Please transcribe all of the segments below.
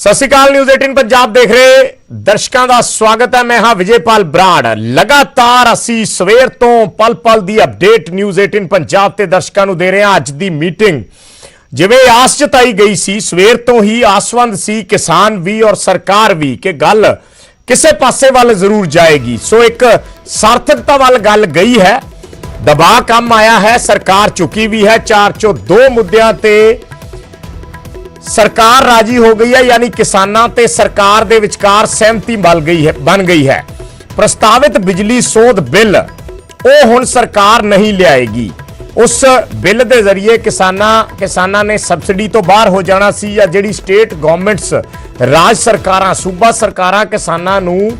ਸਤਿ ਸ਼੍ਰੀ ਅਕਾਲ ਨਿਊਜ਼ 18 ਪੰਜਾਬ ਦੇਖ ਰਹੇ ਦਰਸ਼ਕਾਂ ਦਾ ਸਵਾਗਤ ਹੈ। ਮੈਂ ਹਾਂ ਵਿਜੇਪਾਲ ਬਰਾੜ। ਲਗਾਤਾਰ ਅਸੀਂ ਸਵੇਰ ਤੋਂ ਪਲ ਪਲ ਦੀ ਅਪਡੇਟ ਨਿਊਜ਼ 18 ਪੰਜਾਬ ਤੇ ਦਰਸ਼ਕਾਂ ਨੂੰ ਦੇ ਰਹੇ ਹਾਂ। ਅੱਜ ਦੀ ਮੀਟਿੰਗ ਜਿਵੇਂ ਆਸ ਜਤਾਈ ਗਈ ਸੀ, ਸਵੇਰ ਤੋਂ ਹੀ ਆਸਵੰਦ ਸੀ ਕਿਸਾਨ ਵੀ ਔਰ ਸਰਕਾਰ ਵੀ ਕਿ ਗੱਲ ਕਿਸੇ ਪਾਸੇ ਵੱਲ ਜ਼ਰੂਰ ਜਾਏਗੀ। ਸੋ ਇੱਕ ਸਾਰਥਕਤਾ ਵੱਲ ਗੱਲ ਗਈ ਹੈ। ਦਬਾਅ ਕੰਮ ਆਇਆ ਹੈ, ਸਰਕਾਰ ਚੁੱਕੀ ਵੀ ਹੈ। ਚਾਰ ਚੋਂ ਦੋ ਮੁੱਦਿਆਂ ਤੇ ਸਰਕਾਰ ਰਾਜੀ ਹੋ ਗਈ ਹੈ, ਯਾਨੀ ਕਿਸਾਨਾਂ ਤੇ ਸਰਕਾਰ ਦੇ ਵਿਚਕਾਰ ਸਹਿਮਤੀ ਬਲ ਗਈ ਹੈ, ਬਣ ਗਈ ਹੈ। ਪ੍ਰਸਤਾਵਿਤ ਬਿਜਲੀ ਸੋਧ ਬਿੱਲ, ਉਹ ਹੁਣ ਸਰਕਾਰ ਨਹੀਂ ਲਿਆਏਗੀ। ਉਸ ਬਿੱਲ ਦੇ ਜ਼ਰੀਏ ਕਿਸਾਨਾਂ ਕਿਸਾਨਾਂ ਨੇ ਸਬਸਿਡੀ ਤੋਂ ਬਾਹਰ ਹੋ ਜਾਣਾ ਸੀ ਜਾਂ ਜਿਹੜੀ ਸਟੇਟ ਗਵਰਨਮੈਂਟਸ, ਰਾਜ ਸਰਕਾਰਾਂ, ਸੂਬਾ ਸਰਕਾਰਾਂ ਕਿਸਾਨਾਂ ਨੂੰ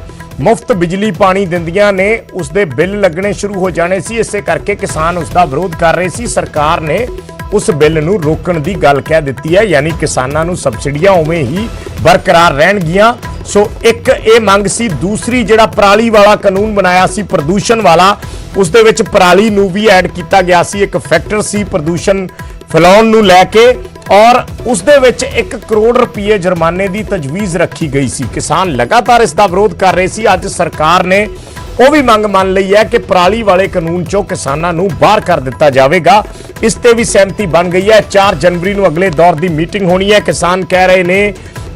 ਮੁਫਤ ਬਿਜਲੀ ਪਾਣੀ ਦਿੰਦੀਆਂ ਨੇ ਉਸ ਦੇ ਬਿੱਲ ਲੱਗਣੇ ਸ਼ੁਰੂ ਹੋ ਜਾਣੇ ਸੀ। ਇਸੇ ਕਰਕੇ ਕਿਸਾਨ ਉਸ ਦਾ ਵਿਰੋਧ ਕਰ ਰਹੇ ਸੀ। ਸਰਕਾਰ ਨੇ ਉਸ ਬਿੱਲ ਨੂੰ ਰੋਕਣ ਦੀ ਗੱਲ ਕਹਿ ਦਿੱਤੀ ਹੈ, ਯਾਨੀ ਕਿਸਾਨਾਂ ਨੂੰ ਸਬਸਿਡੀਆਂ ਉਵੇਂ ਹੀ ਬਰਕਰਾਰ ਰਹਿਣਗੀਆਂ। ਸੋ ਇੱਕ ਇਹ ਮੰਗ ਸੀ, ਦੂਸਰੀ ਜਿਹੜਾ ਪਰਾਲੀ ਵਾਲਾ ਕਾਨੂੰਨ ਬਣਾਇਆ ਸੀ, ਪ੍ਰਦੂਸ਼ਣ ਵਾਲਾ, ਉਸ ਦੇ ਵਿੱਚ ਪਰਾਲੀ ਨੂੰ ਵੀ ਐਡ ਕੀਤਾ ਗਿਆ ਸੀ, ਇੱਕ ਫੈਕਟਰ ਸੀ ਪ੍ਰਦੂਸ਼ਣ ਫੈਲਾਉਣ ਨੂੰ ਲੈ ਕੇ, ਔਰ ਉਸ ਦੇ ਵਿੱਚ 1 ਕਰੋੜ ਰੁਪਏ ਜੁਰਮਾਨੇ ਦੀ ਤਜਵੀਜ਼ ਰੱਖੀ ਗਈ ਸੀ। ਕਿਸਾਨ ਲਗਾਤਾਰ ਇਸ ਦਾ ਵਿਰੋਧ ਕਰ ਰਹੇ ਸੀ। ਅੱਜ ਸਰਕਾਰ ਨੇ ਉਹ ਵੀ ਮੰਗ ਮੰਨ ਲਈ ਹੈ ਕਿ ਪਰਾਲੀ ਵਾਲੇ ਕਾਨੂੰਨ ਚੋਂ ਕਿਸਾਨਾਂ ਨੂੰ ਬਾਹਰ ਕਰ ਦਿੱਤਾ ਜਾਵੇਗਾ। ਇਸ ਤੇ ਵੀ ਸਹਿਮਤੀ ਬਣ ਗਈ ਹੈ। 4 ਜਨਵਰੀ ਨੂੰ ਅਗਲੇ ਦੌਰ ਦੀ ਮੀਟਿੰਗ ਹੋਣੀ ਹੈ। ਕਿਸਾਨ ਕਹਿ ਰਹੇ ਨੇ,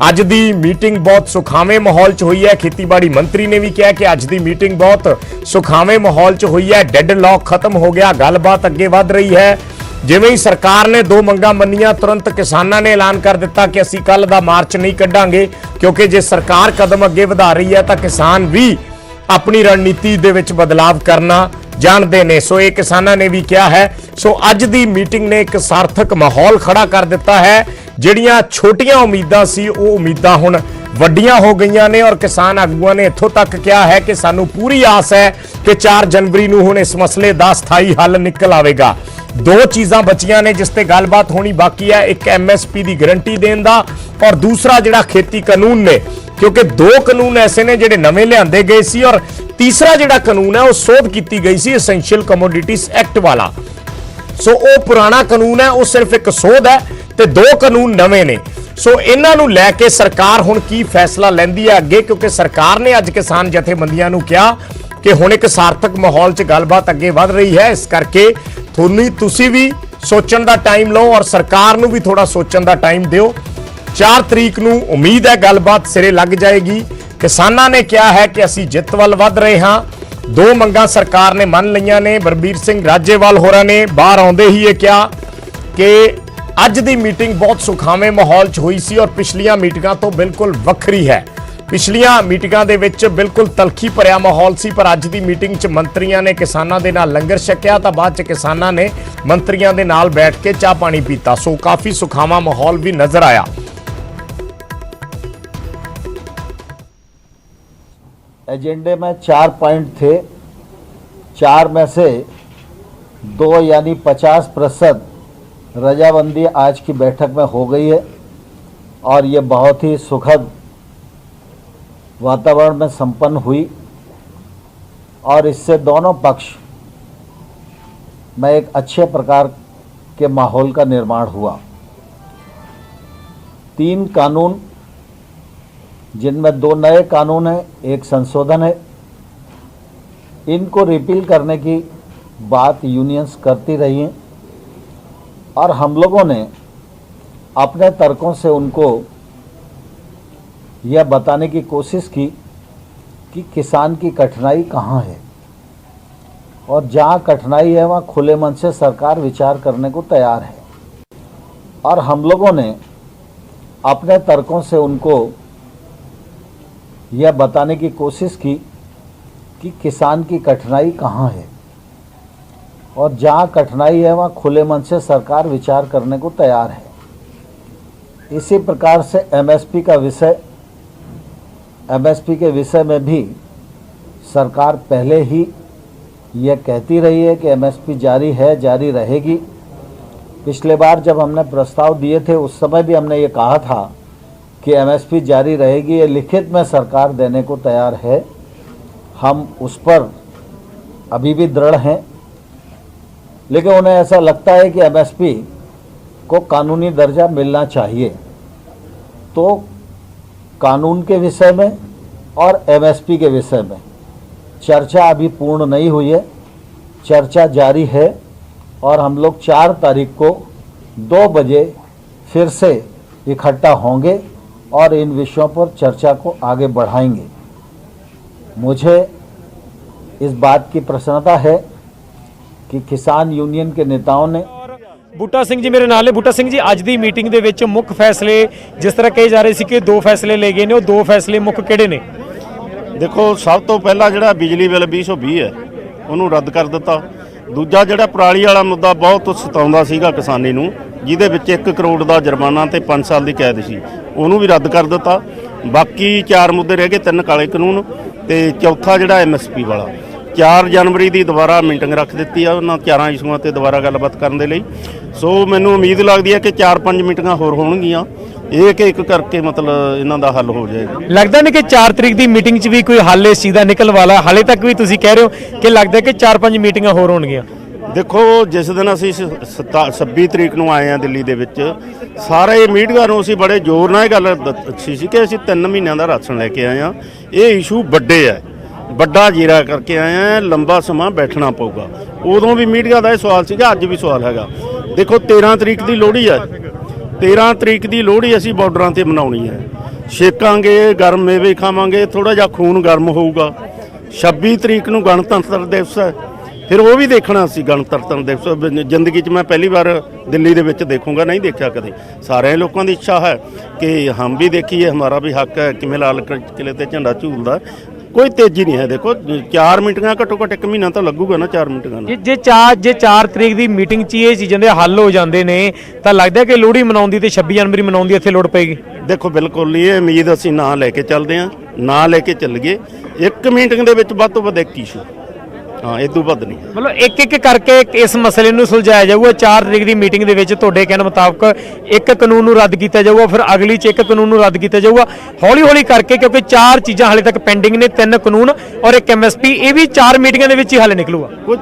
ਅੱਜ ਦੀ ਮੀਟਿੰਗ ਬਹੁਤ ਸੁਖਾਵੇਂ ਮਾਹੌਲ 'ਚ ਹੋਈ ਹੈ। ਖੇਤੀਬਾੜੀ ਮੰਤਰੀ ਨੇ ਵੀ ਕਿਹਾ ਕਿ ਅੱਜ ਦੀ ਮੀਟਿੰਗ ਬਹੁਤ ਸੁਖਾਵੇਂ ਮਾਹੌਲ 'ਚ ਹੋਈ ਹੈ। ਡੈੱਡ ਲੌਕ ਖਤਮ ਹੋ ਗਿਆ। ਗੱਲਬਾਤ ਅੱਗੇ ਵਧ ਰਹੀ ਹੈ। ਜਿਵੇਂ ਹੀ ਸਰਕਾਰ ਨੇ ਦੋ ਮੰਗਾਂ ਮੰਨੀਆਂ, ਤੁਰੰਤ ਕਿਸਾਨਾਂ ਨੇ ਐਲਾਨ ਕਰ ਦਿੱਤਾ ਕਿ ਅਸੀਂ ਕੱਲ ਦਾ ਮਾਰਚ ਨਹੀਂ ਕੱਢਾਂਗੇ। ਕਿਉਂਕਿ ਜੇ ਸਰਕਾਰ ਕਦਮ ਅੱਗੇ ਵਧਾ ਰਹੀ ਹੈ, ਤਾਂ ਕਿਸਾਨ ਵੀ ਆਪਣੀ ਰਣਨੀਤੀ ਦੇ ਵਿੱਚ ਬਦਲਾਵ ਕਰਨਾ ਜਾਣਦੇ ਨੇ। ਸੋ ਇਹ ਕਿਸਾਨਾਂ ਨੇ ਵੀ ਕਿਹਾ ਹੈ। ਸੋ ਅੱਜ ਦੀ ਮੀਟਿੰਗ ਨੇ ਇੱਕ ਸਾਰਥਕ ਮਾਹੌਲ ਖੜਾ ਕਰ ਦਿੱਤਾ ਹੈ। ਜਿਹੜੀਆਂ ਛੋਟੀਆਂ ਉਮੀਦਾਂ ਸੀ, ਉਹ ਉਮੀਦਾਂ ਹੁਣ ਵੱਡੀਆਂ ਹੋ ਗਈਆਂ ਨੇ ਔਰ ਕਿਸਾਨ ਆਗੂਆਂ ਨੇ ਇੱਥੋਂ ਤੱਕ ਕਿਹਾ ਹੈ ਕਿ ਸਾਨੂੰ ਪੂਰੀ ਆਸ ਹੈ ਕਿ 4 ਜਨਵਰੀ ਨੂੰ ਹੁਣ ਇਸ ਮਸਲੇ ਦਾ ਸਥਾਈ ਹੱਲ ਨਿਕਲ ਆਵੇਗਾ। ਦੋ ਚੀਜ਼ਾਂ ਬਚੀਆਂ ਨੇ, ਜਿਸ ਤੇ ਗੱਲਬਾਤ ਹੋਣੀ ਬਾਕੀ ਹੈ। ਇੱਕ ਐਮਐਸਪੀ ਦੀ ਗਾਰੰਟੀ ਦੇਣ ਦਾ ਔਰ ਦੂਸਰਾ ਜਿਹੜਾ ਖੇਤੀ ਕਾਨੂੰਨ ਨੇ ਕਿਉਂਕਿ ਦੋ ਕਾਨੂੰਨ ਐਸੇ ਨੇ ਜਿਹੜੇ ਨਵੇਂ ਲਿਆਂਦੇ ਗਏ ਸੀ ਔਰ ਤੀਸਰਾ ਜਿਹੜਾ ਕਾਨੂੰਨ ਹੈ, ਉਹ ਸੋਧ ਕੀਤੀ ਗਈ ਸੀ ਐਸੈਂਸ਼ੀਅਲ ਕਮੋਡਿਟੀਜ਼ ਐਕਟ ਵਾਲਾ। ਸੋ ਉਹ ਪੁਰਾਣਾ ਕਾਨੂੰਨ ਹੈ, ਉਹ ਸਿਰਫ ਇੱਕ ਸੋਧ ਹੈ ਤੇ ਦੋ ਕਾਨੂੰਨ ਨਵੇਂ ਨੇ। ਸੋ ਇਹਨਾਂ ਨੂੰ ਲੈ ਕੇ ਸਰਕਾਰ ਹੁਣ ਕੀ ਫੈਸਲਾ ਲੈਂਦੀ ਹੈ ਅੱਗੇ? ਕਿਉਂਕਿ ਸਰਕਾਰ ਨੇ ਅੱਜ ਕਿਸਾਨ ਜਥੇਬੰਦੀਆਂ ਨੂੰ ਕਿਹਾ ਕਿ ਹੁਣ ਇੱਕ ਸਾਰਥਕ ਮਾਹੌਲ 'ਚ ਗੱਲਬਾਤ ਅੱਗੇ ਵਧ ਰਹੀ ਹੈ। ਇਸ ਕਰਕੇ ਤੁਹਾਨੂੰ ਤੁਸੀਂ ਵੀ ਸੋਚਣ ਦਾ ਟਾਈਮ ਲਓ ਔਰ ਸਰਕਾਰ ਨੂੰ ਵੀ ਥੋੜਾ ਸੋਚਣ ਦਾ ਟਾਈਮ ਦਿਓ। 4 ਤਰੀਕ ਨੂੰ ਉਮੀਦ ਹੈ ਗੱਲਬਾਤ ਸਿਰੇ ਲੱਗ ਜਾਏਗੀ। ਕਿਸਾਨਾਂ ਨੇ ਕਿਹਾ ਹੈ ਕਿ ਅਸੀਂ ਜਿੱਤ ਵੱਲ ਵਧ ਰਹੇ ਹਾਂ। ਦੋ ਮੰਗਾਂ ਸਰਕਾਰ ਨੇ ਮੰਨ ਲਈਆਂ ਨੇ ਬਰਬੀਰ ਸਿੰਘ ਰਾਜੇਵਾਲ ਹੋਰਾਂ ਨੇ ਬਾਹਰ ਆਉਂਦੇ ਹੀ ਇਹ ਕਿਹਾ ਕਿ ਅੱਜ ਦੀ ਮੀਟਿੰਗ ਬਹੁਤ ਸੁਖਾਵੇਂ ਮਾਹੌਲ 'ਚ ਹੋਈ ਸੀ ਔਰ ਪਿਛਲੀਆਂ ਮੀਟਿੰਗਾਂ ਤੋਂ ਬਿਲਕੁਲ ਵੱਖਰੀ ਹੈ। ਪਿਛਲੀਆਂ ਮੀਟਿੰਗਾਂ ਦੇ ਵਿੱਚ ਬਿਲਕੁਲ ਤਲਖੀ ਭਰਿਆ ਮਾਹੌਲ ਸੀ, ਪਰ ਅੱਜ ਦੀ ਮੀਟਿੰਗ 'ਚ ਮੰਤਰੀਆਂ ਨੇ ਕਿਸਾਨਾਂ ਦੇ ਨਾਲ ਲੰਗਰ ਛਕਿਆ ਤਾਂ ਬਾਅਦ 'ਚ ਕਿਸਾਨਾਂ ਨੇ ਮੰਤਰੀਆਂ ਦੇ ਨਾਲ ਬੈਠ ਕੇ ਚਾਹ ਪਾਣੀ ਪੀਤਾ। ਸੋ ਕਾਫੀ ਸੁਖਾਵਾਂ ਮਾਹੌਲ ਵੀ ਨਜ਼ਰ ਆਇਆ। एजेंडे में चार पॉइंट थे। चार में से दो यानी पचास प्रतिशत रजाबंदी आज की बैठक में हो गई है और ये बहुत ही सुखद वातावरण में संपन्न हुई। और इससे दोनों पक्ष में एक अच्छे प्रकार के माहौल का निर्माण हुआ। तीन कानून जिनमें दो नए कानून हैं, एक संशोधन है। इनको रिपील करने की बात यूनियंस करती रही हैं और हम लोगों ने अपने तर्कों से उनको यह बताने की कोशिश की कि किसान की कठिनाई कहाँ है और जहाँ कठिनाई है, वहाँ खुले मन से सरकार विचार करने को तैयार है। और हम लोगों ने अपने तर्कों से उनको यह बताने की कोशिश की कि किसान की कठिनाई कहाँ है। और जहाँ कठिनाई है, वहाँ खुले मन से सरकार विचार करने को तैयार है। इसी प्रकार से एमएसपी का विषय एमएसपी के विषय में भी सरकार पहले ही यह कहती रही है कि एमएसपी जारी है, जारी रहेगी। पिछले बार जब हमने प्रस्ताव दिए थे, उस समय भी हमने ये कहा था कि एमएसपी जारी रहेगी, ये लिखित में सरकार देने को तैयार है। हम उस पर अभी भी दृढ़ हैं, लेकिन उन्हें ऐसा लगता है कि एमएसपी को कानूनी दर्जा मिलना चाहिए। तो कानून के विषय में और एमएसपी के विषय में चर्चा अभी पूर्ण नहीं हुई है। चर्चा जारी है और हम लोग चार तारीख को दो बजे फिर से इकट्ठा होंगे। और इन विषयों पर चर्चा को आगे बढ़ाएंगे मुझे इस बात की प्रसन्नता है कि किसान यूनियन के नेताओं ने ਬੂਟਾ ਸਿੰਘ ਜੀ ਮੇਰੇ ਨਾਲ ਨੇ ਬੂਟਾ ਸਿੰਘ ਜੀ ਅੱਜ ਦੀ ਮੀਟਿੰਗ ਦੇ ਵਿੱਚ ਮੁੱਖ ਫੈਸਲੇ ਜਿਸ ਤਰ੍ਹਾਂ ਕਹੇ ਜਾ ਰਹੇ ਸੀ ਕਿ ਦੋ ਫੈਸਲੇ ਲਏ ਗਏ ਨੇ ਉਹ ਦੋ ਫੈਸਲੇ ਮੁੱਖ ਕਿਹੜੇ ਨੇ ਦੇਖੋ ਸਭ ਤੋਂ ਪਹਿਲਾਂ ਜਿਹੜਾ ਬਿਜਲੀ ਬਿੱਲ 2020 ਹੈ ਉਹਨੂੰ ਰੱਦ ਕਰ ਦਿੱਤਾ ਦੂਜਾ ਜਿਹੜਾ ਪਰਾਲੀ ਵਾਲਾ ਮੁੱਦਾ ਬਹੁਤ ਸਤਾਉਂਦਾ ਸੀਗਾ ਕਿਸਾਨੀ ਨੂੰ ਜਿਹਦੇ ਵਿੱਚ 1 ਕਰੋੜ ਦਾ ਜੁਰਮਾਨਾ ਤੇ 5 ਸਾਲ ਦੀ ਕੈਦ ਸੀ ਉਹਨੂੰ ਵੀ ਰੱਦ ਕਰ ਦਿੱਤਾ। ਬਾਕੀ ਚਾਰ ਮੁੱਦੇ ਰਹਿ ਗਏ, ਤਿੰਨ ਕਾਲੇ ਕਾਨੂੰਨ ਤੇ ਚੌਥਾ ਜਿਹੜਾ ਐਮਐਸਪੀ ਵਾਲਾ। 4 ਜਨਵਰੀ ਦੀ ਦੁਬਾਰਾ ਮੀਟਿੰਗ ਰੱਖ ਦਿੱਤੀ ਆ ਉਹਨਾਂ ਚਾਰਾਂ ਇਸ਼ੂਆਂ ਤੇ ਦੁਬਾਰਾ ਗੱਲਬਾਤ ਕਰਨ ਦੇ ਲਈ। ਸੋ ਮੈਨੂੰ ਉਮੀਦ ਲੱਗਦੀ ਹੈ ਕਿ 4-5 ਮੀਟਿੰਗਾਂ ਹੋਰ ਹੋਣਗੀਆਂ। ਇਹ ਕਿ ਇੱਕ ਕਰਕੇ ਮਤਲਬ ਇਹਨਾਂ ਦਾ ਹੱਲ ਹੋ ਜਾਏਗਾ। ਲੱਗਦਾ ਨਹੀਂ ਕਿ 4 ਤਰੀਕ ਦੀ ਮੀਟਿੰਗ 'ਚ ਵੀ ਕੋਈ ਹੱਲ ਇਸ ਚੀਜ਼ ਦਾ ਨਿਕਲ ਵਾਲਾ। ਹਾਲੇ ਤੱਕ ਵੀ ਤੁਸੀਂ ਕਹਿ ਰਹੇ ਹੋ ਕਿ ਲੱਗਦਾ ਕਿ 4-5 ਮੀਟਿੰਗਾਂ ਹੋਰ ਹੋਣਗੀਆਂ। ਦੇਖੋ, ਜਿਸ ਦਿਨ ਅਸੀਂ ਸ- ਸਤਾ- 26 ਤਰੀਕ ਨੂੰ ਆਏ ਆ ਦਿੱਲੀ ਦੇ ਵਿੱਚ, ਸਾਰੇ ਮੀਡੀਆ ਨੂੰ ਅਸੀਂ ਬੜੇ ਜ਼ੋਰ ਨਾਲ ਇਹ ਗੱਲ ਦੱਸੀ ਸੀ ਕਿ ਅਸੀਂ 3 ਮਹੀਨਿਆਂ ਦਾ ਰਾਸ਼ਨ ਲੈ ਕੇ ਆਏ ਆ ਇਹ ਇਸ਼ੂ ਵੱਡੇ ਆ ਵੱਡਾ ਜੀਰਾ ਕਰਕੇ ਆਏ ਆ ਲੰਬਾ ਸਮਾਂ ਬੈਠਣਾ ਪਊਗਾ। ਉਦੋਂ ਵੀ ਮੀਡੀਆ ਦਾ ਇਹ ਸਵਾਲ ਸੀਗਾ, ਅੱਜ ਵੀ ਸਵਾਲ ਹੈਗਾ। ਦੇਖੋ 13 ਤਰੀਕ ਦੀ ਲੋਹੜੀ ਆ 13 ਤਰੀਕ ਦੀ ਲੋਹੜੀ ਅਸੀਂ ਬਾਰਡਰਾਂ ਤੇ ਮਨਾਉਣੀ ਹੈ। ਛੇਕਾਂਗੇ, ਗਰਮ ਮੇਵੇ ਖਾਵਾਂਗੇ ਥੋੜਾ ਜਿਹਾ ਖੂਨ ਗਰਮ ਹੋਊਗਾ। 26 ਤਰੀਕ ਨੂੰ ਗਣਤੰਤਰ ਦਿਵਸ ਹੈ। ਫਿਰ ਉਹ ਵੀ ਦੇਖਣਾ ਸੀ ਗਣਤੰਤਰ ਦਿਵਸ ਜ਼ਿੰਦਗੀ 'ਚ ਮੈਂ ਪਹਿਲੀ ਵਾਰ ਦਿੱਲੀ ਦੇ ਵਿੱਚ ਦੇਖੂੰਗਾ ਨਹੀਂ ਦੇਖਿਆ ਕਦੇ। ਸਾਰੇ ਲੋਕਾਂ ਦੀ ਇੱਛਾ ਹੈ ਕਿ ਹਮ ਵੀ ਦੇਖੀਏ ਹਮਾਰਾ ਵੀ ਹੱਕ ਹੈ ਕਿਵੇਂ ਲਾਲ ਕਿਲੇ ਤੇ ਝੰਡਾ ਝੂਲਦਾ। ਕੋਈ ਤੇਜ਼ੀ ਨਹੀਂ ਹੈ ਦੇਖੋ 4 ਮਿੰਟਾਂ ਘੱਟੋ ਘੱਟ 1 ਮਹੀਨਾ ਤਾਂ ਲੱਗੂਗਾ ਨਾ 4 ਮਿੰਟਾਂ ਨਾਲ। ਜੇ ਜੇ 4 ਜੇ 4 ਤਰੀਕ ਦੀ ਮੀਟਿੰਗ 'ਚ ਇਹ ਚੀਜ਼ਾਂ ਦੇ ਹੱਲ ਹੋ ਜਾਂਦੇ ਨੇ ਤਾਂ ਲੱਗਦਾ ਕਿ ਲੋਹੜੀ ਮਨਾਉਣ ਦੀ ਤੇ 26 ਜਨਵਰੀ ਮਨਾਉਣ ਦੀ ਇੱਥੇ ਲੋੜ ਪਏਗੀ। ਦੇਖੋ ਬਿਲਕੁਲ ਇਹ ਉਮੀਦ ਅਸੀਂ ਨਾ ਲੈ ਕੇ ਚੱਲਦੇ ਹਾਂ ਨਾ ਲੈ ਕੇ ਚੱਲੀਏ। ਇੱਕ ਮੀਟਿੰਗ ਦੇ ਵਿੱਚ ਵੱਧ ਤੋਂ ਵੱਧ ਇੱਕ ਇਸ਼ੂ ਹਾਂ ਇਹ ਤੋਂ ਵੱਧ ਨਹੀਂ ਮਤਲਬ ਇੱਕ ਇੱਕ ਕਰਕੇ ਇਸ ਮਸਲੇ ਨੂੰ ਸੁਲਝਾਇਆ ਜਾਊਗਾ। 4 ਤਰੀਕ ਦੀ ਮੀਟਿੰਗ ਦੇ ਵਿੱਚ ਤੁਹਾਡੇ ਕਹਿਣ ਮੁਤਾਬਕ ਇੱਕ ਕਾਨੂੰਨ ਨੂੰ ਰੱਦ ਕੀਤਾ ਜਾਊਗਾ ਫਿਰ ਅਗਲੀ 'ਚ ਇੱਕ ਕਾਨੂੰਨ ਨੂੰ ਰੱਦ ਕੀਤਾ ਜਾਊਗਾ। ਹੌਲੀ ਹੌਲੀ ਕਰਕੇ ਕਿਉਂਕਿ ਚਾਰ ਚੀਜ਼ਾਂ ਹਾਲੇ ਤੱਕ ਪੈਂਡਿੰਗ ਨੇ ਤਿੰਨ ਕਾਨੂੰਨ ਔਰ ਇੱਕ ਐਮਐਸਪੀ ਇਹ ਵੀ ਚਾਰ ਮੀਟਿੰਗਾਂ ਦੇ ਵਿੱਚ ਹੀ ਹੱਲ ਨਿਕਲੂਗਾ। ਕੁਝ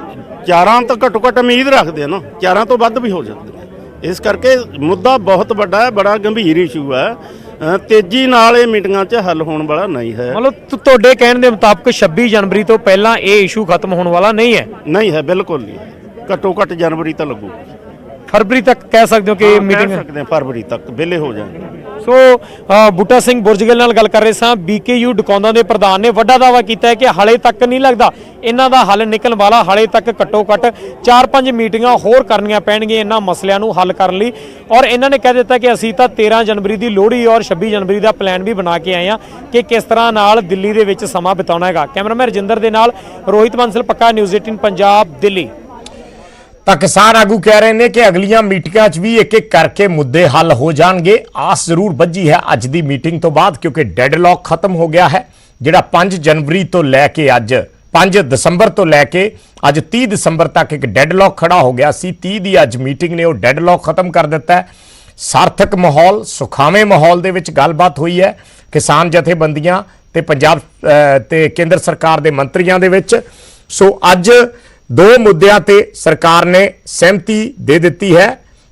ਚਾਰਾਂ ਤੋਂ ਘੱਟੋ ਘੱਟ ਉਮੀਦ ਰੱਖਦੇ ਆ ਨਾ ਚਾਰਾਂ ਤੋਂ ਵੱਧ ਵੀ ਹੋ ਜਾਂਦੇ ਨੇ। ਇਸ ਕਰਕੇ ਮੁੱਦਾ ਬਹੁਤ ਵੱਡਾ ਹੈ ਬੜਾ ਗੰਭੀਰ ਇਸ਼ੂ ਹੈ। ਤੇਜ਼ੀ ਨਾਲ ਇਹ ਮੀਟਿੰਗਾਂ 'ਚ ਹੱਲ ਹੋਣ ਵਾਲਾ ਨਹੀਂ ਹੈ। ਮਤਲਬ ਤੁ- ਤੁਹਾਡੇ ਕਹਿਣ ਦੇ ਮੁਤਾਬਕ 26 ਜਨਵਰੀ ਤੋਂ ਪਹਿਲਾਂ ਇਹ ਇਸ਼ੂ ਖਤਮ ਹੋਣ ਵਾਲਾ ਨਹੀਂ ਹੈ? ਨਹੀਂ ਹੈ ਬਿਲਕੁਲ ਨਹੀਂ। ਘੱਟੋ ਘੱਟ ਜਨਵਰੀ ਤਾਂ ਲੱਗੂ। ਫਰਵਰੀ ਤੱਕ ਕਹਿ ਸਕਦੇ ਹੋ ਕਿ ਇਹ ਕਹਿ ਮੀਟਿੰਗ ਸਕਦੇ ਹਾਂ ਫਰਵਰੀ ਤੱਕ ਵਿਲੇ ਹੋ ਜਾਣਗੇ। ਸੋ ਅ, ਬੂਟਾ ਸਿੰਘ ਬੁਰਜਗਲ ਨਾਲ ਗੱਲ ਕਰ ਰਹੇ ਸਾਂ। ਬੀਕੇਯੂ ਡਕੌਂਦਾ ਦੇ ਪ੍ਰਧਾਨ ਨੇ ਵੱਡਾ ਦਾਵਾ ਕੀਤਾ ਹੈ ਕਿ ਹਾਲੇ ਤੱਕ ਨਹੀਂ ਲੱਗਦਾ ਇਹਨਾਂ ਦਾ ਹੱਲ ਨਿਕਲਣ ਵਾਲਾ ਹਾਲੇ ਤੱਕ ਘੱਟੋ ਘੱਟ 4-5 ਮੀਟਿੰਗਾਂ ਹੋਰ ਕਰਨੀਆਂ ਪੈਣਗੀਆਂ ਇਹਨਾਂ ਮਸਲਿਆਂ ਨੂੰ ਹੱਲ ਕਰਨ ਲਈ। ਔਰ ਇਹਨਾਂ ਨੇ ਕਹਿ ਦਿੱਤਾ ਕਿ ਅਸੀਂ ਤਾਂ 13 ਜਨਵਰੀ ਦੀ ਲੋਹੜੀ ਔਰ 26 ਜਨਵਰੀ ਦਾ ਪਲਾਨ ਵੀ ਬਣਾ ਕੇ ਆਏ ਹਾਂ ਕਿ ਕਿਸ ਤਰ੍ਹਾਂ ਨਾਲ ਦਿੱਲੀ ਦੇ ਵਿੱਚ ਸਮਾਂ ਬਿਤਾਉਣਾ ਹੈਗਾ। ਕੈਮਰਾਮੈਨ ਰਜਿੰਦਰ ਦੇ ਨਾਲ ਰੋਹਿਤ ਬੰਸਲ ਪੱਕਾ ਨਿਊਜ਼ 18 ਪੰਜਾਬ ਦਿੱਲੀ। ਤਾਂ ਕਿਸਾਨ ਆਗੂ ਕਹਿ ਰਹੇ ਨੇ ਕਿ ਅਗਲੀਆਂ ਮੀਟਿੰਗਾਂ 'ਚ ਵੀ ਇੱਕ ਇੱਕ ਕਰਕੇ ਮੁੱਦੇ ਹੱਲ ਹੋ ਜਾਣਗੇ। ਆਸ ਜ਼ਰੂਰ ਵੱਜੀ ਹੈ ਅੱਜ ਦੀ ਮੀਟਿੰਗ ਤੋਂ ਬਾਅਦ ਕਿਉਂਕਿ ਡੈਡਲੌਕ ਖਤਮ ਹੋ ਗਿਆ ਹੈ ਜਿਹੜਾ 5 ਜਨਵਰੀ ਤੋਂ ਲੈ ਕੇ ਅੱਜ 5 ਦਸੰਬਰ ਤੋਂ ਲੈ ਕੇ ਅੱਜ 30 ਦਸੰਬਰ ਤੱਕ ਇੱਕ ਡੈਡਲੌਕ ਖੜਾ ਹੋ ਗਿਆ ਸੀ। 30 ਦੀ ਅੱਜ ਮੀਟਿੰਗ ਨੇ ਉਹ ਡੈਡਲੌਕ ਖਤਮ ਕਰ ਦਿੱਤਾ ਹੈ। ਸਾਰਥਕ ਮਾਹੌਲ ਸੁਖਾਵੇਂ ਮਾਹੌਲ ਦੇ ਵਿੱਚ ਗੱਲਬਾਤ ਹੋਈ ਹੈ। ਕਿਸਾਨ ਜਥੇਬੰਦੀਆਂ ਤੇ ਪੰਜਾਬ ਅਹ, ਤੇ ਕੇਂਦਰ ਸਰਕਾਰ ਦੇ ਮੰਤਰੀਆਂ ਦੇ ਵਿੱਚ। ਸੋ ਅੱਜ ਦੋ ਮੁੱਦਿਆਂ ਤੇ ਸਰਕਾਰ ਨੇ ਸਹਿਮਤੀ ਦੇ ਦਿੱਤੀ ਹੈ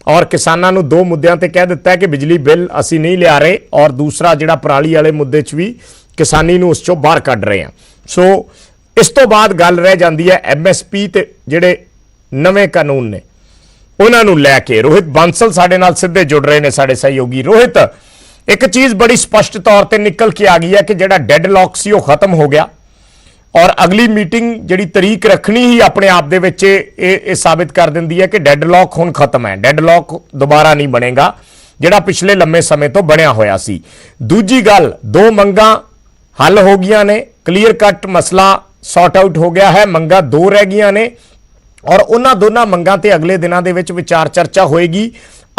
ਔਰ ਕਿਸਾਨਾਂ ਨੂੰ ਦੋ ਮੁੱਦਿਆਂ ਤੇ ਕਹਿ ਦਿੱਤਾ ਹੈ ਕਿ ਬਿਜਲੀ ਬਿੱਲ ਅਸੀਂ ਨਹੀਂ ਲਿਆ ਰਹੇ ਔਰ ਦੂਸਰਾ ਜਿਹੜਾ ਪਰਾਲੀ ਵਾਲੇ ਮੁੱਦੇ 'ਚ ਵੀ ਕਿਸਾਨੀ ਨੂੰ ਉਸ 'ਚੋਂ ਬਾਹਰ ਕੱਢ ਰਹੇ ਹਾਂ। ਸੋ ਇਸ ਤੋਂ ਬਾਅਦ ਗੱਲ ਰਹਿ ਜਾਂਦੀ ਹੈ ਐਮਐਸਪੀ ਤੇ ਜਿਹੜੇ ਨਵੇਂ ਕਾਨੂੰਨ ਨੇ, ਉਹਨਾਂ ਨੂੰ ਲੈ ਕੇ। ਰੋਹਿਤ ਬਾਂਸਲ ਸਾਡੇ ਨਾਲ ਸਿੱਧੇ ਜੁੜ ਰਹੇ ਨੇ ਸਾਡੇ ਸਹਿਯੋਗੀ। ਰੋਹਿਤ, ਇੱਕ ਚੀਜ਼ ਬੜੀ ਸਪਸ਼ਟ ਤੌਰ ਤੇ ਨਿਕਲ ਕੇ ਆ ਗਈ ਹੈ ਕਿ ਜਿਹੜਾ ਡੈਡਲੌਕ ਸੀ ਉਹ ਖਤਮ ਹੋ ਗਿਆ। ਔਰ ਅਗਲੀ ਮੀਟਿੰਗ ਜਿਹੜੀ ਤਰੀਕ ਰੱਖਣੀ ਹੀ ਆਪਣੇ ਆਪ ਦੇ ਵਿੱਚ ਇਹ ਇਹ ਇਹ ਸਾਬਿਤ ਕਰ ਦਿੰਦੀ ਹੈ ਕਿ ਡੈਡਲੌਕ ਹੁਣ ਖਤਮ ਹੈ। ਡੈਡਲੌਕ ਦੁਬਾਰਾ ਨਹੀਂ ਬਣੇਗਾ, ਜਿਹੜਾ ਪਿਛਲੇ ਲੰਮੇ ਸਮੇਂ ਤੋਂ ਬਣਿਆ ਹੋਇਆ ਸੀ। ਦੂਜੀ ਗੱਲ, ਦੋ ਮੰਗਾਂ ਹੱਲ ਹੋ ਗਈਆਂ ਨੇ ਕਲੀਅਰ ਕੱਟ ਮਸਲਾ ਸੌਟ ਆਊਟ ਹੋ ਗਿਆ ਹੈ, ਮੰਗਾਂ ਦੋ ਰਹਿ ਗਈਆਂ ਨੇ, ਔਰ ਉਹਨਾਂ ਦੋਨਾਂ ਮੰਗਾਂ ਤੇ ਅਗਲੇ ਦਿਨਾਂ ਦੇ ਵਿੱਚ ਵਿਚਾਰ ਚਰਚਾ ਹੋਏਗੀ।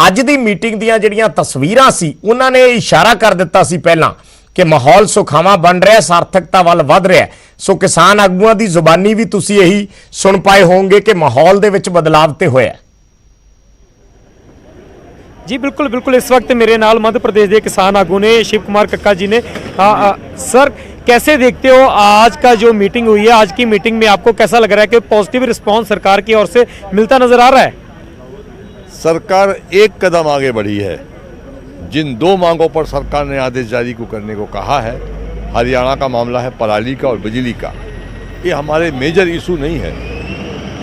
ਅੱਜ ਦੀ ਮੀਟਿੰਗ ਦੀਆਂ ਜਿਹੜੀਆਂ ਤਸਵੀਰਾਂ ਸੀ, ਉਹਨਾਂ ਨੇ ਇਸ਼ਾਰਾ ਕਰ ਦਿੱਤਾ ਸੀ ਪਹਿਲਾਂ ਕਿ ਮਾਹੌਲ ਸੁਖਾਵਾਂ ਬਣ ਰਿਹਾ ਹੈ, ਸਾਰਥਕਤਾ ਵੱਲ ਵੱਧ ਰਿਹਾ ਹੈ। ਸੋ ਕਿਸਾਨ ਆਗੂਆਂ ਦੀ ਜ਼ੁਬਾਨੀ ਵੀ ਤੁਸੀਂ ਇਹੀ ਸੁਣ ਪਾਏ ਹੋਵੋਗੇ ਕਿ ਮਾਹੌਲ ਦੇ ਵਿੱਚ ਬਦਲਾਵ ਤੇ ਹੋਇਆ ਹੈ। जी बिल्कुल बिल्कुल इस वक्त मेरे नाल मध्य प्रदेश के किसान आगू ने शिव कुमार कक्का जी ने आ, आ, सर कैसे देखते हो आज का जो मीटिंग हुई है आज की मीटिंग में आपको कैसा लग रहा है कि पॉजिटिव रिस्पांस सरकार की ओर से मिलता नजर आ रहा है सरकार एक कदम आगे बढ़ी है जिन दो मांगों पर सरकार ने आदेश जारी को करने को कहा है, हरियाणा का मामला है पराली का और बिजली का। ये हमारे मेजर इशू नहीं है।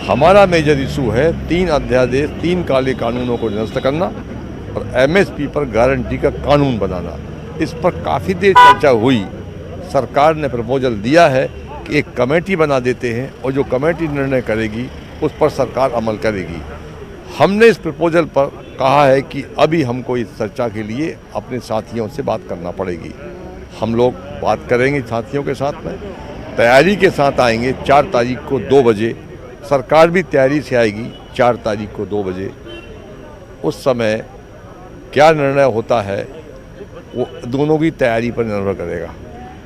हमारा मेजर इशू है तीन अध्यादेश, तीन काले कानूनों को निरस्त करना और एमएसपी पर गारंटी का कानून बनाना। इस पर काफ़ी देर चर्चा हुई। सरकार ने प्रपोजल दिया है कि एक कमेटी बना देते हैं और जो कमेटी निर्णय करेगी, उस पर सरकार अमल करेगी। हमने इस प्रपोजल पर कहा है कि अभी हमको इस चर्चा के लिए अपने साथियों से बात करना पड़ेगी। हम लोग बात करेंगे साथियों के साथ में। तैयारी के साथ आएँगे चार तारीख को दो बजे। सरकार भी तैयारी से आएगी चार तारीख को दो बजे। उस समय क्या निर्णय होता है, वो दोनों की तैयारी पर निर्भर करेगा।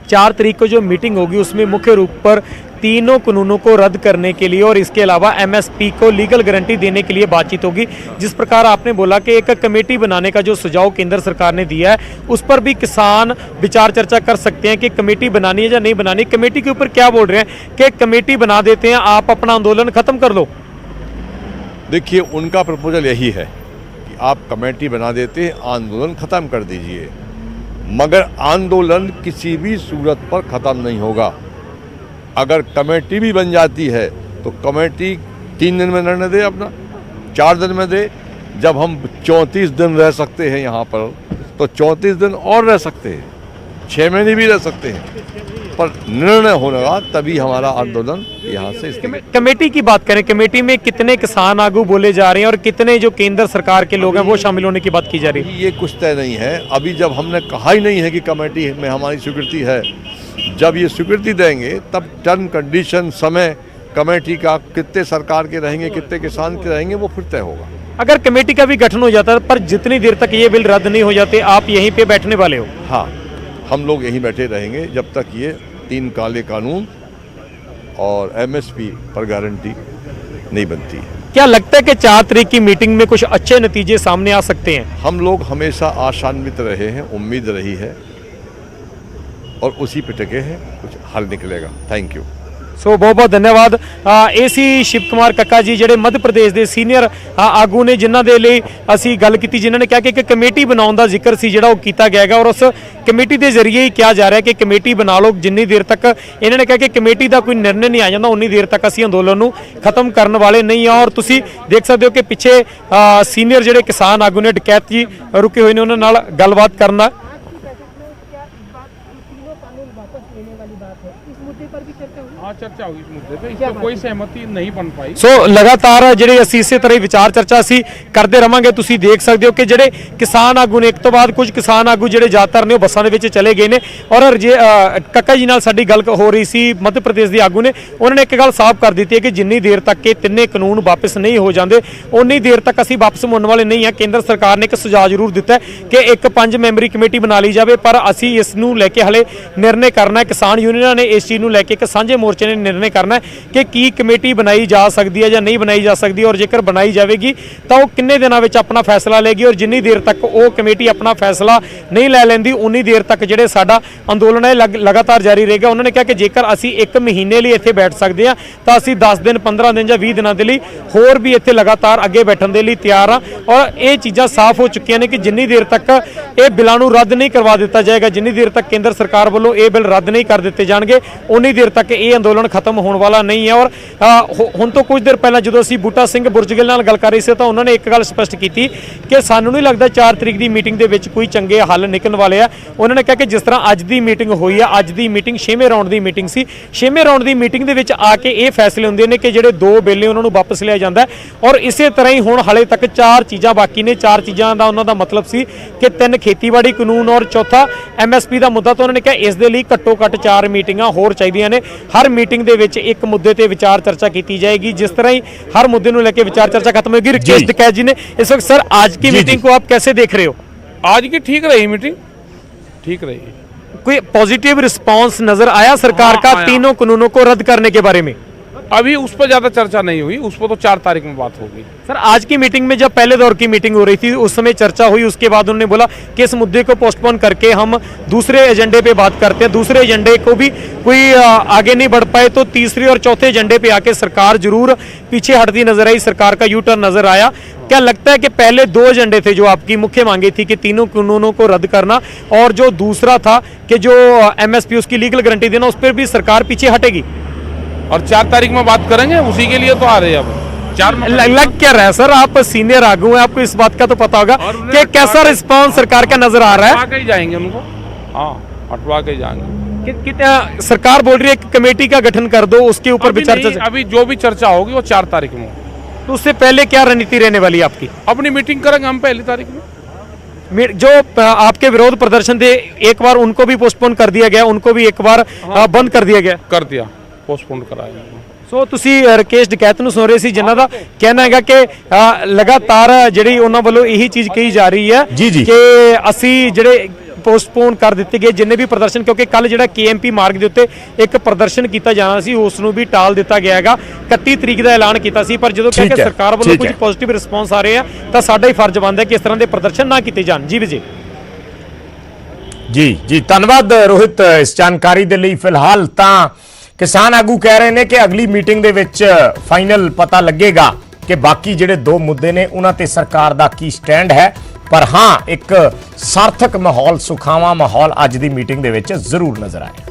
चार तारीख को जो मीटिंग होगी, उसमें मुख्य रूप पर तीनों कानूनों को रद्द करने के लिए और इसके अलावा एमएसपी को लीगल गारंटी देने के लिए बातचीत होगी। जिस प्रकार आपने बोला कि एक कमेटी बनाने का जो सुझाव केंद्र सरकार ने दिया है, उस पर भी किसान विचार चर्चा कर सकते हैं कि कमेटी बनानी है या नहीं बनानी। कमेटी के ऊपर क्या बोल रहे हैं कि कमेटी बना देते हैं, आप अपना आंदोलन खत्म कर लो। देखिए, उनका प्रपोजल यही है कि आप कमेटी बना देते हैं, आंदोलन ख़त्म कर दीजिए। मगर आंदोलन किसी भी सूरत पर ख़त्म नहीं होगा। अगर कमेटी भी बन जाती है तो कमेटी तीन दिन में निर्णय दे अपना चार दिन में दे। जब हम चौंतीस दिन रह सकते हैं यहाँ पर तो चौंतीस दिन और रह सकते हैं छः महीने भी रह सकते हैं। पर निर्णय होगा तभी हमारा आंदोलन यहाँ से कमेटी की बात करें कमेटी में कितने किसान आगू बोले जा रहे हैं और कितने जो केंद्र सरकार के लोग हैं वो शामिल होने की बात की जा रही है? ये कुछ तय नहीं है। अभी जब हमने कहा ही नहीं है कि कमेटी में हमारी स्वीकृति है जब ये स्वीकृति देंगे तब टर्म कंडीशन समय कमेटी का कितने सरकार के रहेंगे कितने किसान के रहेंगे वो फिर तय होगा। अगर कमेटी का भी गठन हो जाता है पर जितनी देर तक ये बिल रद्द नहीं हो जाते आप यहीं पे बैठने वाले हो? हाँ हम लोग यहीं बैठे रहेंगे जब तक ये तीन काले कानून और एमएसपी पर गारंटी नहीं बनती क्या लगता है कि चार तरीक की मीटिंग में कुछ अच्छे नतीजे सामने आ सकते हैं? हम लोग हमेशा आशान्वित रहे हैं उम्मीद रही है। और उसी पे टिके हैं कुछ हल निकलेगा थैंक यू ਸੋ ਬਹੁਤ ਬਹੁਤ ਧੰਨਵਾਦ ਇਹ ਸੀ ਸ਼ਿਵ ਕੁਮਾਰ ਕੱਕਾ ਜੀ ਜਿਹੜੇ ਮੱਧ ਪ੍ਰਦੇਸ਼ ਦੇ ਸੀਨੀਅਰ ਆਗੂ ਨੇ ਜਿਨ੍ਹਾਂ ਦੇ ਲਈ ਅਸੀਂ ਗੱਲ ਕੀਤੀ ਜਿਨ੍ਹਾਂ ਨੇ ਕਿਹਾ ਕਿ ਇੱਕ ਕਮੇਟੀ ਬਣਾਉਣ ਦਾ ਜ਼ਿਕਰ ਸੀ ਜਿਹੜਾ ਉਹ ਕੀਤਾ ਗਿਆ ਹੈਗਾ ਔਰ ਉਸ ਕਮੇਟੀ ਦੇ ਜ਼ਰੀਏ ਹੀ ਕਿਹਾ ਜਾ ਰਿਹਾ ਕਿ ਕਮੇਟੀ ਬਣਾ ਲਓ ਜਿੰਨੀ ਦੇਰ ਤੱਕ ਇਹਨਾਂ ਨੇ ਕਿਹਾ ਕਿ ਕਮੇਟੀ ਦਾ ਕੋਈ ਨਿਰਣੇ ਨਹੀਂ ਆ ਜਾਂਦਾ ਉਨੀ ਦੇਰ ਤੱਕ ਅਸੀਂ ਅੰਦੋਲਨ ਨੂੰ ਖਤਮ ਕਰਨ ਵਾਲੇ ਨਹੀਂ ਆ ਔਰ ਤੁਸੀਂ ਦੇਖ ਸਕਦੇ ਹੋ ਕਿ ਪਿੱਛੇ ਸੀਨੀਅਰ ਜਿਹੜੇ ਕਿਸਾਨ ਆਗੂ ਨੇ ਡਕੈਤ ਜੀ ਰੁਕੇ ਹੋਏ ਨੇ ਉਹਨਾਂ ਨਾਲ ਗੱਲਬਾਤ ਕਰਨਾ हाँ चर्चा हुई इस मुद्दे पे इस पर कोई सहमति नहीं बन पाई ਸੋ ਲਗਾਤਾਰ ਜਿਹੜੇ ਅਸੀਂ ਇਸੇ ਤਰ੍ਹਾਂ ਹੀ ਵਿਚਾਰ ਚਰਚਾ ਅਸੀਂ ਕਰਦੇ ਰਵਾਂਗੇ ਤੁਸੀਂ ਦੇਖ ਸਕਦੇ ਹੋ ਕਿ ਜਿਹੜੇ ਕਿਸਾਨ ਆਗੂ ਨੇ ਇੱਕ ਤੋਂ ਬਾਅਦ ਕੁਝ ਕਿਸਾਨ ਆਗੂ ਜਿਹੜੇ ਜ਼ਿਆਦਾਤਰ ਨੇ ਉਹ ਬੱਸਾਂ ਦੇ ਵਿੱਚ ਚਲੇ ਗਏ ਨੇ ਔਰ ਰਜੇ- ਅ, ਕੱਕਾ ਜੀ ਨਾਲ ਸਾਡੀ ਗੱਲ ਹੋ ਰਹੀ ਸੀ ਮੱਧ ਪ੍ਰਦੇਸ਼ ਦੇ ਆਗੂ ਨੇ ਉਹਨਾਂ ਨੇ ਇੱਕ ਗੱਲ ਸਾਫ਼ ਕਰ ਦਿੱਤੀ ਹੈ ਕਿ ਜਿੰਨੀ ਦੇਰ ਤੱਕ ਇਹ ਤਿੰਨੇ ਕਾਨੂੰਨ ਵਾਪਸ ਨਹੀਂ ਹੋ ਜਾਂਦੇ ਉਨੀ ਦੇਰ ਤੱਕ ਅਸੀਂ ਵਾਪਸ ਮੁੜਨ ਵਾਲੇ ਨਹੀਂ ਹਾਂ ਕੇਂਦਰ ਸਰਕਾਰ ਨੇ ਇੱਕ ਸੁਝਾਅ ਜ਼ਰੂਰ ਦਿੱਤਾ ਹੈ ਕਿ ਇੱਕ ਪੰਜ ਮੈਂਬਰੀ ਕਮੇਟੀ ਬਣਾ ਲਈ ਜਾਵੇ ਪਰ ਅਸੀਂ ਇਸ ਨੂੰ ਲੈ ਕੇ ਹਲੇ ਨਿਰਣੇ ਕਰਨਾ ਹੈ ਕਿਸਾਨ ਯੂਨੀਅਨਾਂ ਨੇ ਇਸ ਚੀਜ਼ ਨੂੰ ਲੈ ਕੇ ਇੱਕ ਸਾਂਝੇ ਮੋਰਚੇ ਨੇ ਨਿਰਣੇ ਕਰਨਾ ਕਿ ਕੀ ਕਮੇਟੀ ਬਣਾਈ ਜਾ ਸਕਦੀ ਹੈ ਜਾਂ ਨਹੀਂ ਬਣਾਈ ਜਾ ਸਕਦੀ ਔਰ ਜੇਕਰ ਬਣਾਈ ਜਾਵੇਗੀ, ਤਾਂ ਉਹ ਕਿੰਨੇ ਦਿਨਾਂ ਵਿੱਚ ਆਪਣਾ ਫੈਸਲਾ ਲਏਗੀ, ਔਰ ਜਿੰਨੀ ਦੇਰ ਤੱਕ ਉਹ ਕਮੇਟੀ ਆਪਣਾ ਫੈਸਲਾ ਨਹੀਂ ਲੈ ਲੈਂਦੀ, ਉਨੀ ਦੇਰ ਤੱਕ ਜਿਹੜੇ ਸਾਡਾ ਅੰਦੋਲਨ ਹੈ ਲਗਾਤਾਰ ਜਾਰੀ ਰਹੇਗਾ। ਉਹਨਾਂ ਨੇ ਕਿਹਾ ਕਿ ਜੇਕਰ ਅਸੀਂ ਇੱਕ ਮਹੀਨੇ ਲਈ ਇੱਥੇ ਬੈਠ ਸਕਦੇ ਹਾਂ, ਤਾਂ ਅਸੀਂ 10 ਦਿਨ 15 ਦਿਨ ਜਾਂ 20 ਦਿਨਾਂ ਦੇ ਲਈ ਹੋਰ ਵੀ ਇੱਥੇ ਲਗਾਤਾਰ ਅੱਗੇ ਬੈਠਣ ਦੇ ਲਈ ਤਿਆਰ ਹਾਂ। ਔਰ ਇਹ ਚੀਜ਼ਾਂ ਸਾਫ਼ ਹੋ ਚੁੱਕੀਆਂ ਨੇ ਕਿ ਜਿੰਨੀ ਦੇਰ ਤੱਕ ਇਹ ਬਿੱਲਾਂ ਨੂੰ ਰੱਦ ਨਹੀਂ ਕਰਵਾ ਦਿੱਤਾ ਜਾਏਗਾ, ਜਿੰਨੀ ਦੇਰ ਤੱਕ ਕੇਂਦਰ ਸਰਕਾਰ ਵੱਲੋਂ ਇਹ ਬਿੱਲ ਰੱਦ ਨਹੀਂ ਕਰ ਦਿੱਤੇ ਜਾਣਗੇ, ਉਨੀ ਦੇਰ ਤੱਕ ਇਹ ਅੰਦੋਲਨ ਖਤਮ ਹੋਣ ਵਾਲਾ ਨਹੀਂ ਹੈ ਔਰ ਹੁਣ ਤੋਂ ਕੁਝ ਦੇਰ ਪਹਿਲਾਂ ਜਦੋਂ ਅਸੀਂ ਬੂਟਾ ਸਿੰਘ ਬੁਰਜਗਿੱਲ ਨਾਲ ਗੱਲ ਕਰ ਰਹੇ ਸੀ ਤਾਂ ਉਹਨਾਂ ਨੇ ਇੱਕ ਗੱਲ ਸਪਸ਼ਟ ਕੀਤੀ ਕਿ ਸਾਨੂੰ ਨਹੀਂ ਲੱਗਦਾ 4 ਤਰੀਕ ਦੀ ਮੀਟਿੰਗ ਦੇ ਵਿੱਚ ਕੋਈ ਚੰਗੇ ਹੱਲ ਨਿਕਲਣ ਵਾਲੇ ਆ। ਉਹਨਾਂ ਨੇ ਕਿਹਾ ਕਿ ਜਿਸ ਤਰ੍ਹਾਂ ਅੱਜ ਦੀ ਮੀਟਿੰਗ ਹੋਈ ਆ, ਅੱਜ ਦੀ ਮੀਟਿੰਗ 6ਵੇਂ ਰਾਉਂਡ ਦੀ ਮੀਟਿੰਗ ਸੀ। 6ਵੇਂ ਰਾਉਂਡ ਦੀ ਮੀਟਿੰਗ ਦੇ ਵਿੱਚ ਆ ਕੇ ਇਹ ਫੈਸਲੇ ਹੁੰਦੇ ਨੇ ਕਿ ਜਿਹੜੇ ਦੋ ਬਿੱਲ ਨੇ ਉਹਨਾਂ ਨੂੰ ਵਾਪਸ ਲਿਆ ਜਾਂਦਾ ਔਰ ਇਸੇ ਤਰ੍ਹਾਂ ਹੀ ਹੁਣ ਹਲੇ ਤੱਕ ਚਾਰ ਚੀਜ਼ਾਂ ਬਾਕੀ ਨੇ। ਚਾਰ ਚੀਜ਼ਾਂ ਦਾ ਉਹਨਾਂ ਦਾ ਮਤਲਬ ਸੀ ਕਿ ਤਿੰਨ ਖੇਤੀਬਾੜੀ ਕਾਨੂੰਨ ਔਰ ਚੌਥਾ ਐਮਐਸਪੀ ਦਾ ਮੁੱਦਾ ਤਾਂ ਉਹਨਾਂ ਨੇ ਕਿਹਾ ਇਸ ਦੇ ਲਈ ਘੱਟੋ ਘੱਟ ਚਾਰ ਮੀਟਿੰਗਾਂ ਹੋਰ ਚਾਹੀਦੀਆਂ ਨੇ। ਹਰ ਮੀਟਿੰਗ ਦੇ ਵਿੱਚ ਇੱਕ ਮੁੱਦੇ ਤੇ ਵਿਚਾਰ ਚਰਚਾ ਕੀਤੀ ਜਾਏਗੀ ਜਿਸ ਤਰ੍ਹਾਂ ਹੀ ਹਰ ਮੁੱਦੇ ਨੂੰ ਲੈ ਕੇ ਵਿਚਾਰ ਚਰਚਾ ਖਤਮ ਹੋਏਗੀ ਰਿਕੇਸ਼ ਦਕੈਜ ਜੀ ਨੇ ਇਸ ਵਕਤ सर आज की जी, मीटिंग जी। को आप कैसे देख रहे हो आज की ठीक रही मीटिंग ठीक रही कोई पॉजिटिव रिस्पांस नजर आया सरकार हाँ, का आया। तीनों कानूनों को रद्द करने के बारे में अभी उस पर ज़्यादा चर्चा नहीं हुई, उस पर तो चार तारीख में बात होगी। सर, आज की मीटिंग में जब पहले दौर की मीटिंग हो रही थी, उस समय चर्चा हुई, उसके बाद उन्होंने बोला कि इस मुद्दे को पोस्टपोन करके हम दूसरे एजेंडे पे बात करते हैं। दूसरे एजेंडे को भी कोई आगे नहीं बढ़ पाए तो तीसरे और चौथे एजेंडे पे आके सरकार ज़रूर पीछे हटती नज़र आई, सरकार का यू टर्न नज़र आया। क्या लगता है कि पहले दो एजेंडे थे जो आपकी मुख्य मांगे थी कि तीनों कानूनों को रद्द करना, और जो दूसरा था कि जो एमएसपी उसकी लीगल गारंटी देना उस पर भी सरकार पीछे हटेगी? और चार तारीख में बात करेंगे उसी के लिए तो आ रहे हैं अब। चार लग क्या रहा है? सर आप सीनियर आगू हैं आपको इस बात का तो पता होगा कि कैसा रिस्पांस सरकार का नज़र आ रहा है। हटवा के जाएँगे उनको। हाँ हटवा के जाएँगे। कि, कि, सरकार बोल रही है कि कमेटी का गठन कर दो उसके ऊपर नहीं, चर्चा अभी जो भी चर्चा होगी वो चार तारीख में। तो उससे पहले क्या रणनीति रहने वाली है आपकी? अपनी मीटिंग करेंगे हम पहली तारीख में। जो आपके विरोध प्रदर्शन थे एक बार उनको भी पोस्टपोन कर दिया गया उनको भी एक बार अ, बंद कर दिया गया। कर दिया। ਪੋਸਟਪੋਨ ਕਰਾਇਆ ਸੋ ਤੁਸੀਂ ਰਕੇਸ਼ ਡਕੈਤ ਨੂੰ ਸੁਣ ਰਹੇ ਸੀ ਜਿਨ੍ਹਾਂ ਦਾ ਕਹਿਣਾ ਹੈਗਾ ਕਿ ਲਗਾਤਾਰ ਜਿਹੜੀ ਉਹਨਾਂ ਵੱਲੋਂ ਇਹੀ ਚੀਜ਼ ਕਹੀ ਜਾ ਰਹੀ ਹੈ ਕਿ ਅਸੀਂ ਜਿਹੜੇ ਪੋਸਟਪੋਨ ਕਰ ਦਿੱਤੇ ਗਏ ਜਿੰਨੇ ਵੀ ਪ੍ਰਦਰਸ਼ਨ ਕਿਉਂਕਿ ਕੱਲ ਜਿਹੜਾ ਕੇਐਮਪੀ ਮਾਰਗ ਦੇ ਉੱਤੇ ਇੱਕ ਪ੍ਰਦਰਸ਼ਨ ਕੀਤਾ ਜਾਣਾ ਸੀ ਉਸ ਨੂੰ ਵੀ ਟਾਲ ਦਿੱਤਾ ਗਿਆ ਹੈਗਾ। 31 ਤਰੀਕ ਦਾ ਐਲਾਨ ਕੀਤਾ ਸੀ ਪਰ ਜਦੋਂ ਕਹਿੰਦੇ ਸਰਕਾਰ ਵੱਲੋਂ ਕੁਝ ਪੋਜ਼ਿਟਿਵ ਰਿਸਪੌਂਸ ਆ ਰਹੇ ਆ ਤਾਂ ਸਾਡਾ ਹੀ ਫਰਜ਼ ਬਣਦਾ ਕਿ ਇਸ ਤਰ੍ਹਾਂ ਦੇ ਪ੍ਰਦਰਸ਼ਨ ਨਾ ਕੀਤੇ ਜਾਣ। ਜੀ ਵਿਜੇ। ਜੀ ਜੀ ਧੰਨਵਾਦ ਰੋਹਿਤ ਇਸ ਜਾਣਕਾਰੀ ਦੇ ਲਈ। ਫਿਲਹਾਲ ਤਾਂ ਕਿਸਾਨ ਆਗੂ ਕਹਿ ਰਹੇ ਨੇ ਕਿ ਅਗਲੀ ਮੀਟਿੰਗ ਦੇ ਵਿੱਚ ਫਾਈਨਲ ਪਤਾ ਲੱਗੇਗਾ ਕਿ ਬਾਕੀ ਜਿਹੜੇ ਦੋ ਮੁੱਦੇ ਨੇ, ਉਹਨਾਂ ਤੇ ਸਰਕਾਰ ਦਾ ਕੀ ਸਟੈਂਡ ਹੈ। ਪਰ ਹਾਂ, ਇੱਕ ਸਾਰਥਕ ਮਾਹੌਲ, ਸੁਖਾਵਾਂ ਮਾਹੌਲ ਅੱਜ ਦੀ ਮੀਟਿੰਗ ਦੇ ਵਿੱਚ ਜ਼ਰੂਰ ਨਜ਼ਰ ਆਇਆ